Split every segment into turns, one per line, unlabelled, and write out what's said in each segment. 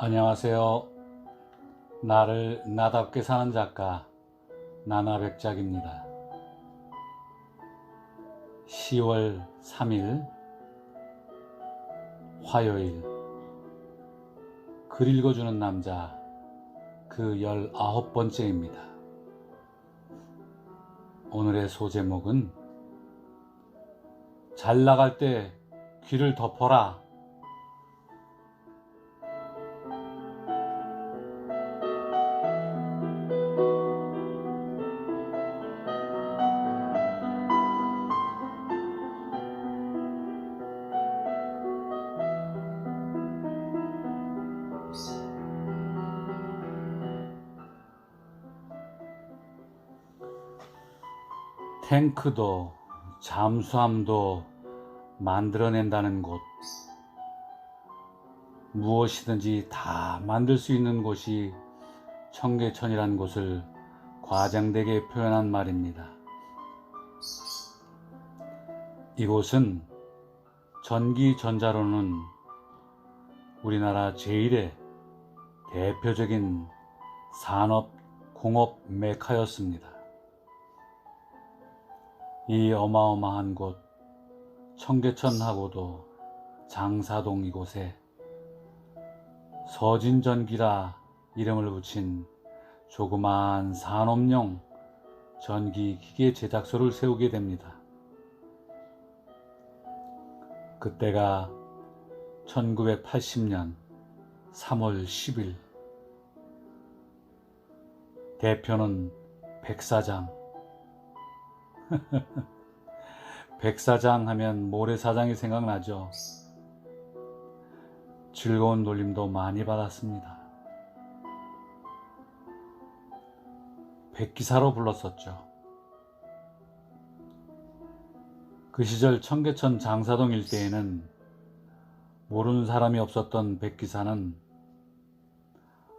안녕하세요. 나를 나답게 사는 작가 나나백작입니다. 10월 3일 화요일 글 읽어주는 남자 그 19번째입니다. 오늘의 소제목은 잘 나갈 때 귀를 덮어라 탱크도 잠수함도 만들어낸다는 곳. 무엇이든지 다 만들 수 있는 곳이 청계천이라는 곳을 과장되게 표현한 말입니다. 이곳은 전기 전자로는 우리나라 제1의 대표적인 산업 공업 메카였습니다. 이 어마어마한 곳 청계천하고도 장사동 이곳에 서진전기라 이름을 붙인 조그마한 산업용 전기 기계 제작소를 세우게 됩니다. 그때가 1980년 3월 10일 대표는 백사장 백사장 하면 모래사장이 생각나죠. 즐거운 놀림도 많이 받았습니다. 백기사로 불렀었죠. 그 시절 청계천 장사동 일대에는 모르는 사람이 없었던 백기사는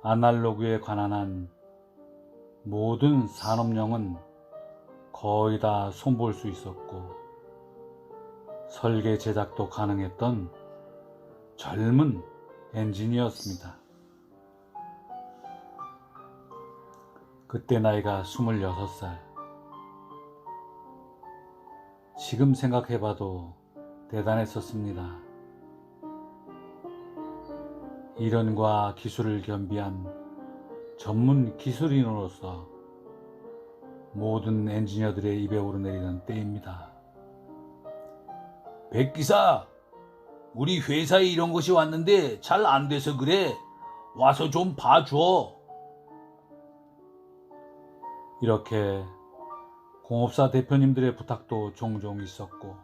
아날로그에 관한 한 모든 산업용은 거의 다 손볼 수 있었고 설계 제작도 가능했던 젊은 엔지니어였습니다. 그때 나이가 26살. 지금 생각해봐도 대단했었습니다. 이론과 기술을 겸비한 전문 기술인으로서 모든 엔지니어들의 입에 오르내리는 때입니다.
백기사, 우리 회사에 이런 것이 왔는데 잘 안 돼서 그래. 와서 좀 봐줘.
이렇게 공업사 대표님들의 부탁도 종종 있었고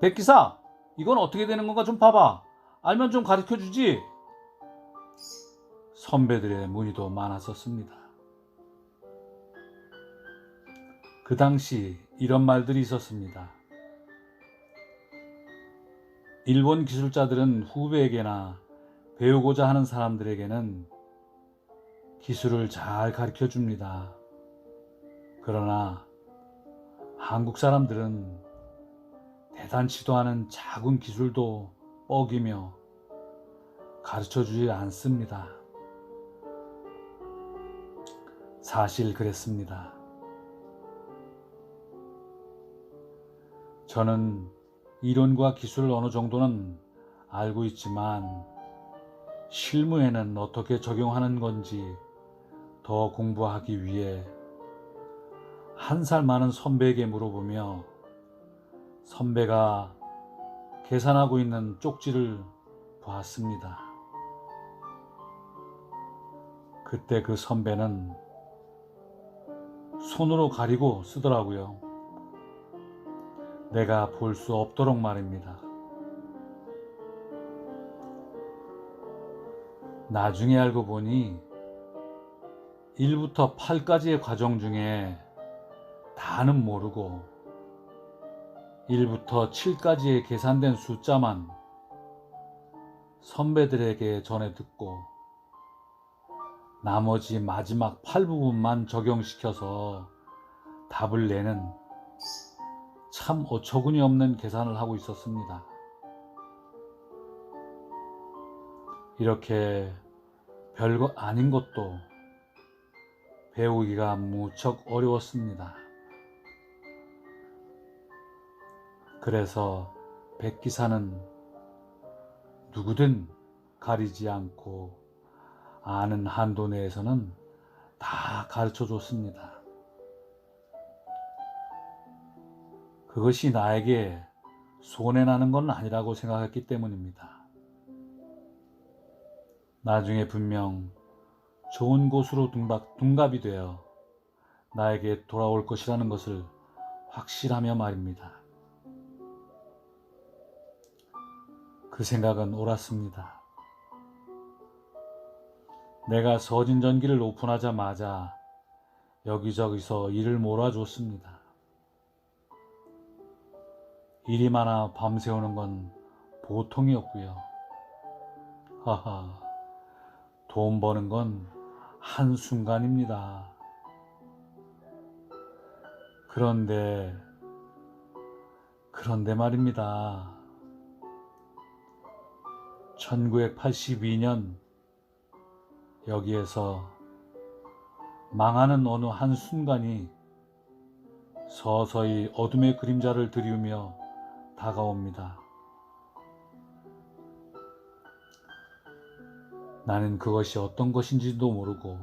백기사 이건 어떻게 되는 건가 좀 봐봐 알면 좀 가르쳐 주지 선배들의 문의도 많았었습니다 그 당시 이런 말들이 있었습니다 일본 기술자들은 후배에게나 배우고자 하는 사람들에게는 기술을 잘 가르쳐 줍니다. 그러나 한국 사람들은 대단치도 않은 작은 기술도 뻐기며 가르쳐 주지 않습니다. 사실 그랬습니다. 저는 이론과 기술을 어느 정도는 알고 있지만 실무에는 어떻게 적용하는 건지 더 공부하기 위해 한 살 많은 선배에게 물어보며 선배가 계산하고 있는 쪽지를 보았습니다. 그때 그 선배는 손으로 가리고 쓰더라고요. 내가 볼 수 없도록 말입니다. 나중에 알고 보니 1부터 8까지의 과정 중에 다는 모르고 1부터 7까지의 계산된 숫자만 선배들에게 전해 듣고 나머지 마지막 8부분만 적용시켜서 답을 내는 참 어처구니 없는 계산을 하고 있었습니다. 이렇게 별거 아닌 것도 배우기가 무척 어려웠습니다. 그래서 백기사는 누구든 가리지 않고 아는 한도 내에서는 다 가르쳐 줬습니다. 그것이 나에게 손해나는 건 아니라고 생각했기 때문입니다. 나중에 분명 좋은 곳으로 둔갑, 둔갑이 되어 나에게 돌아올 것이라는 것을 확실하며 말입니다. 그 생각은 옳았습니다. 내가 서진전기를 오픈하자마자 여기저기서 일을 몰아줬습니다. 일이 많아 밤새우는 건 보통이었고요. 하하, 돈 버는 건 한순간입니다. 그런데, 그런데 말입니다. 1982년 여기에서 망하는 어느 한순간이 서서히 어둠의 그림자를 들이우며 다가옵니다. 나는 그것이 어떤 것인지도 모르고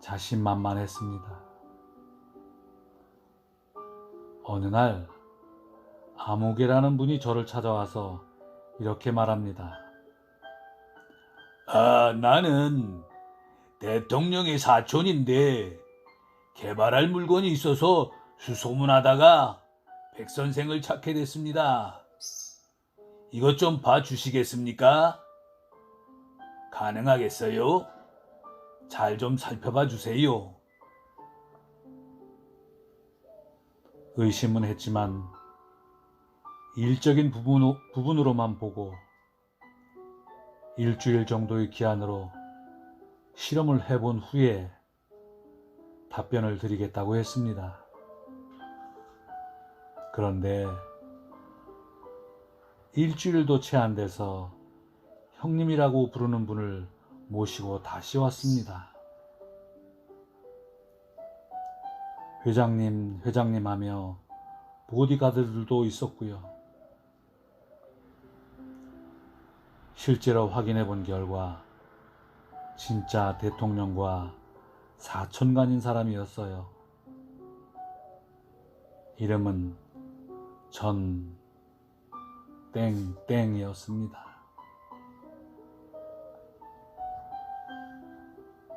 자신만만했습니다. 어느 날 아무개라는 분이 저를 찾아와서 이렇게 말합니다.
아, 나는 대통령의 사촌인데 개발할 물건이 있어서 수소문하다가 백 선생을 찾게 됐습니다. 이것 좀 봐주시겠습니까? 가능하겠어요? 잘 좀 살펴봐 주세요.
의심은 했지만 일적인 부분, 부분으로만 보고 일주일 정도의 기한으로 실험을 해본 후에 답변을 드리겠다고 했습니다. 그런데 일주일도 채 안 돼서 형님이라고 부르는 분을 모시고 다시 왔습니다. 회장님, 회장님 하며 보디가드들도 있었고요. 실제로 확인해 본 결과 진짜 대통령과 사촌간인 사람이었어요. 이름은 전 땡땡이었습니다.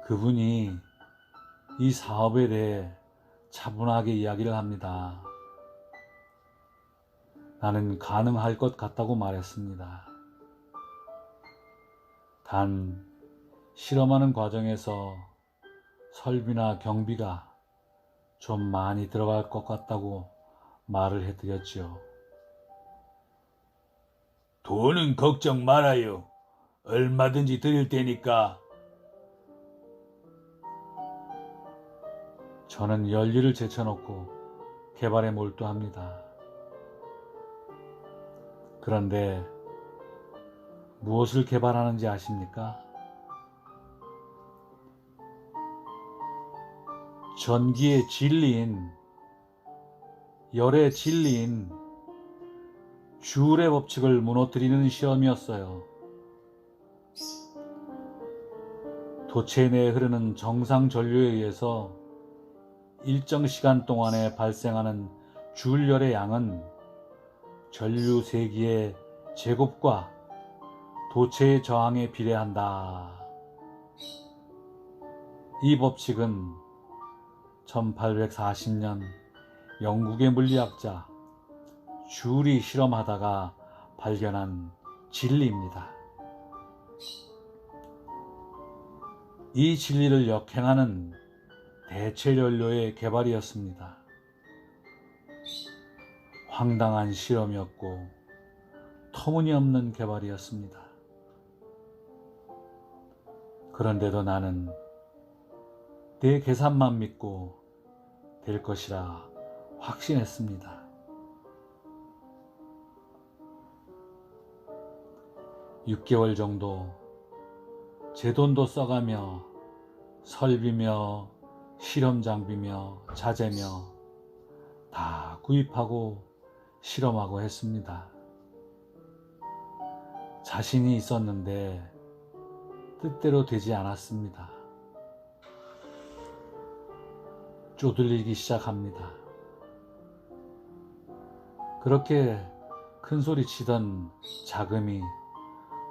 그분이 이 사업에 대해 차분하게 이야기를 합니다. 나는 가능할 것 같다고 말했습니다. 단, 실험하는 과정에서 설비나 경비가 좀 많이 들어갈 것 같다고 말을 해드렸지요.
돈은 걱정 말아요. 얼마든지 드릴 테니까.
저는 열일을 제쳐놓고 개발에 몰두합니다. 그런데 무엇을 개발하는지 아십니까? 전기의 진리인, 열의 진리인 주울의 법칙을 무너뜨리는 시험이었어요. 도체 내에 흐르는 정상 전류에 의해서 일정 시간 동안에 발생하는 주울열의 양은 전류 세기의 제곱과 도체의 저항에 비례한다. 이 법칙은 1840년 영국의 물리학자 줄이 실험하다가 발견한 진리입니다. 이 진리를 역행하는 대체 연료의 개발이었습니다. 황당한 실험이었고 터무니없는 개발이었습니다. 그런데도 나는 내 계산만 믿고 될 것이라 확신했습니다. 6개월 정도 제 돈도 써가며 설비며 실험 장비며 자재며 다 구입하고 실험하고 했습니다. 자신이 있었는데 뜻대로 되지 않았습니다. 쪼들리기 시작합니다. 그렇게 큰 소리 치던 자금이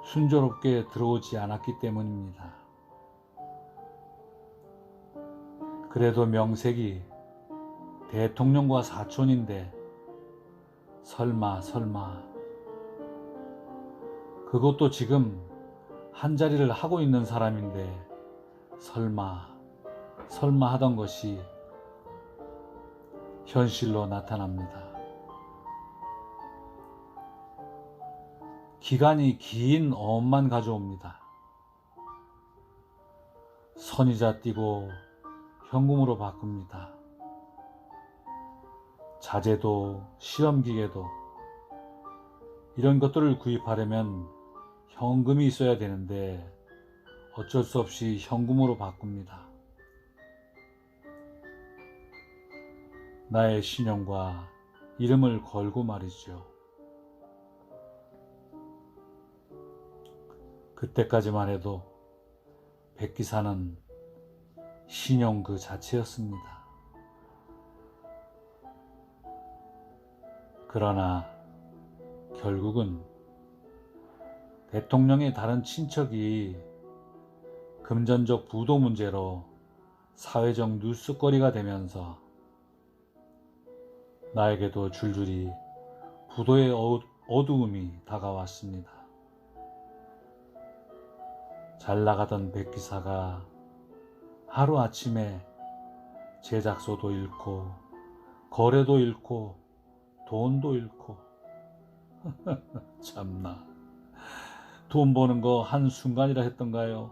순조롭게 들어오지 않았기 때문입니다. 그래도 명색이 대통령과 사촌인데 설마 설마 그것도 지금 한 자리를 하고 있는 사람인데 설마 설마 하던 것이 현실로 나타납니다. 기간이 긴 어음만 가져옵니다. 선이자 띄고 현금으로 바꿉니다. 자재도 실험기계도 이런 것들을 구입하려면 현금이 있어야 되는데 어쩔 수 없이 현금으로 바꿉니다. 나의 신용과 이름을 걸고 말이죠. 그때까지만 해도 백기사는 신용 그 자체였습니다. 그러나 결국은 대통령의 다른 친척이 금전적 부도 문제로 사회적 뉴스거리가 되면서 나에게도 줄줄이 부도의 어- 어두움이 다가왔습니다. 잘 나가던 백기사가 하루아침에 제작소도 잃고 거래도 잃고 돈도 잃고 참나 돈 버는 거 한순간이라 했던가요?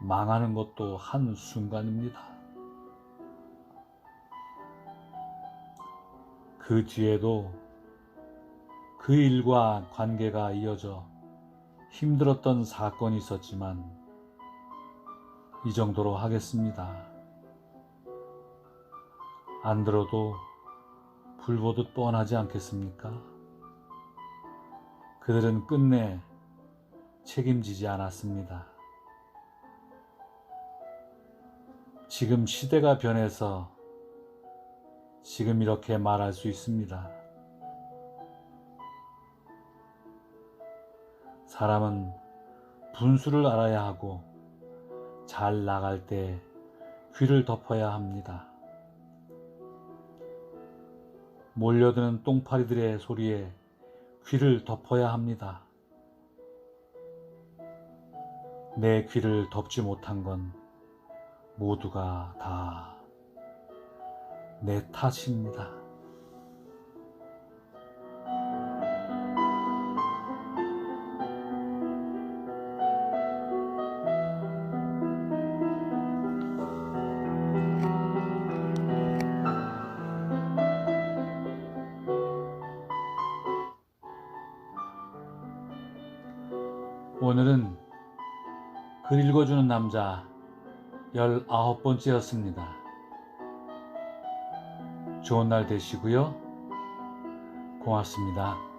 망하는 것도 한순간입니다. 그 뒤에도 그 일과 관계가 이어져 힘들었던 사건이 있었지만 이 정도로 하겠습니다. 안 들어도 불 보듯 뻔하지 않겠습니까? 그들은 끝내 책임지지 않았습니다. 지금 시대가 변해서 지금 이렇게 말할 수 있습니다. 사람은 분수를 알아야 하고 잘 나갈 때 귀를 덮어야 합니다. 몰려드는 똥파리들의 소리에 귀를 덮어야 합니다. 내 귀를 덮지 못한 건 모두가 다 내 탓입니다. 오늘은 글 읽어주는 남자 19번째였습니다. 좋은 날 되시고요. 고맙습니다.